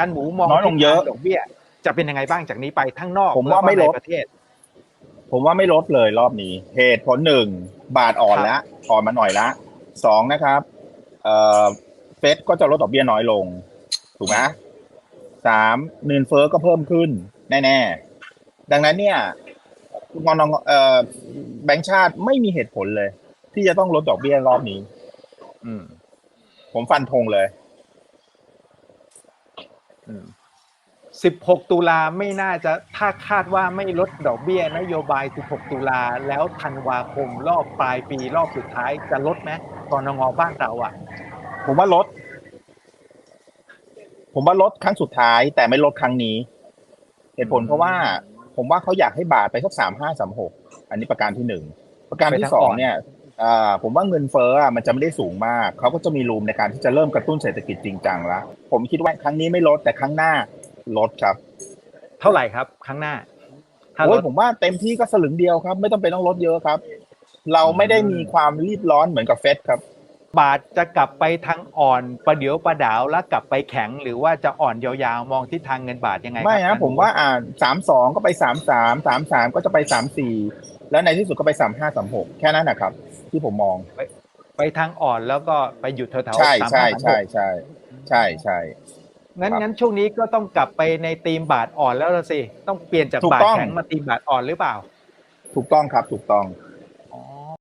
การหมูมองน้อยลงเยอะทิศทาดอกเบี้ย จะเป็นยังไงบ้างจากนี้ไปทั้งนอกผมว่าไม่ลดแก็ในประเทศ ผมว่าไม่ลดเลยรอบนี้ เหตุผลหนึ่งบาทอ่อนครับแล้วอ่อนมาหน่อยละสองนะครับเอ่อเฟดก็จะลดดอกเบี้ยน้อยลง ถูกไหมสามเงินเฟ้อก็เพิ่มขึ้น แน่ๆ ดังนั้นเนี่ยงอนงเอ่อแบงก์ชาติไม่มีเหตุผลเลย ที่จะต้องลดดอกเบี้ยรอบนี้ อืม ผมฟันธงเลย อืมสิบหกตุลาไม่น่าจะถ้าคาดว่าไม่ลดดอกเบี้ยนโยบาย 16 ตุลาแล้วธันวาคมรอบปลายปีรอบสุดท้ายจะลดไหมกรงงบ้านเราอะ ผมว่าลด ผมว่าลดครั้งสุดท้าย แต่ไม่ลดครั้งนี้ เหตุผลอืมเพราะว่า ผมว่าเขาอยากให้บาทไปสักสามห้าสามหกอันนี้ประการที่หนึ่งประการไปที่ทางสองอ่อนเนี่ยอ่า ผมว่าเงินเฟ้ออะมันจะไม่ได้สูงมาก เขาก็จะมีรูมในการที่จะเริ่มกระตุ้นเศรษฐกิจจริงจังแล้วผมคิดว่าครั้งนี้ไม่ลดแต่ครั้งหน้าลดครับ เท่าไหร่ครับ ครั้งหน้าถ้าลโอ้ยดผมว่าเต็มที่ก็สลึงเดียวครับ ไม่ต้องเป็นต้องลดเยอะครับ เราไม่ได้มีความรีบร้อนเหมือนกับเฟดครับ บาทจะกลับไปทางอ่อนประเดี๋ยวประดาวแล้วกลับไปแข็งหรือว่าจะอ่อนยาวๆ มองทิศทางเงินบาทยังไงครับไม่อนะจรย์ผมว่าอ่าสามสองก็ไปสามสามสามสามก็จะไปสามสี่แล้วในที่สุดก็ไปสามห้าสามหกแค่นั้นนะครับ ที่ผมมองไปทางอ่อนแล้วก็ไปหยุดแถวๆใช่สามใช่ห้าสามหใช่กใช่ใช่ใช่งั้นครับงั้นช่วงนี้ก็ต้องกลับไปในธีมบาทอ่อนแล้วละสิ ต้องเปลี่ยนจากถูกบาทต้องแข็งมาธีมบาทอ่อนหรือเปล่า ถูกต้องครับถูกต้อง